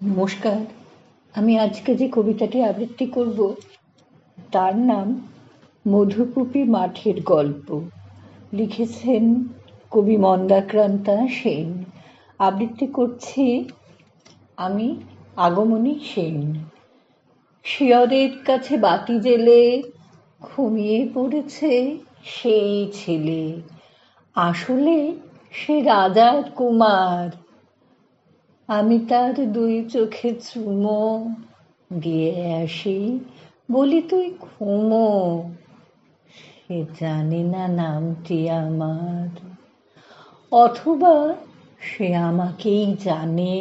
নমস্কার। আমি আজকে যে কবিতাটি আবৃত্তি করব, তার নাম মধুকুপি মাঠের গল্প। লিখেছেন কবি মন্দাক্রান্তা সেন। আবৃত্তি করছি আমি আগমনী সেন। শিয়রের কাছে বাতি জেলে ঘুমিয়ে পড়েছে সেই ছেলে। আসলে সে রাজার কুমার। আমি তার দুই চোখে চুমো দিয়ে আসি। বলি, তুই ঘুমো, সে জানে না নামটি আমার। অথবা সে আমাকেই জানে,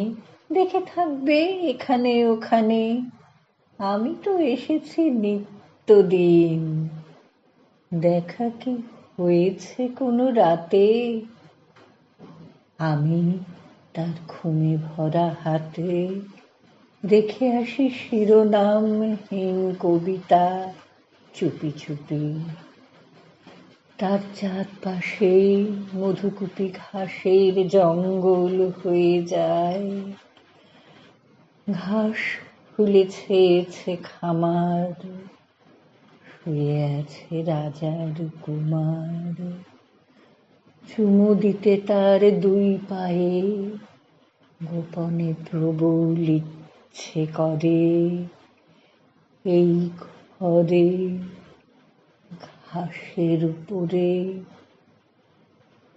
দেখে থাকবে এখানে ওখানে। আমি তো এসেছি নিত্যদিন। দেখা কি হয়েছে কোনো রাতে? আমি তার ঘুমে ভরা হাতে দেখে আসি শিরোনামহীন কবিতা চুপি চুপি। তার চারপাশে মধুকুপি ঘাসের জঙ্গল হয়ে যায়। ঘাস ফুলেছে খামার, শুয়ে আছে রাজার কুমার। চুমু দিতে তার দুই পায়ে। গোপনে প্রবল ইচ্ছে করে। এই ঘরে ঘাসের উপরে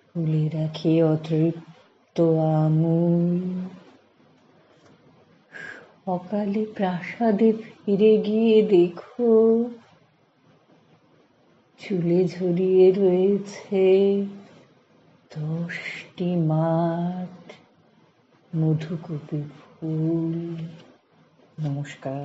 ফুলে রাখি অতৃপ্ত আমূল। সকালে প্রাসাদে ফিরে গিয়ে দেখো, চুলে ঝরিয়ে রয়েছে দশটি মাঠ মধুকুপি ফুল। নমস্কার।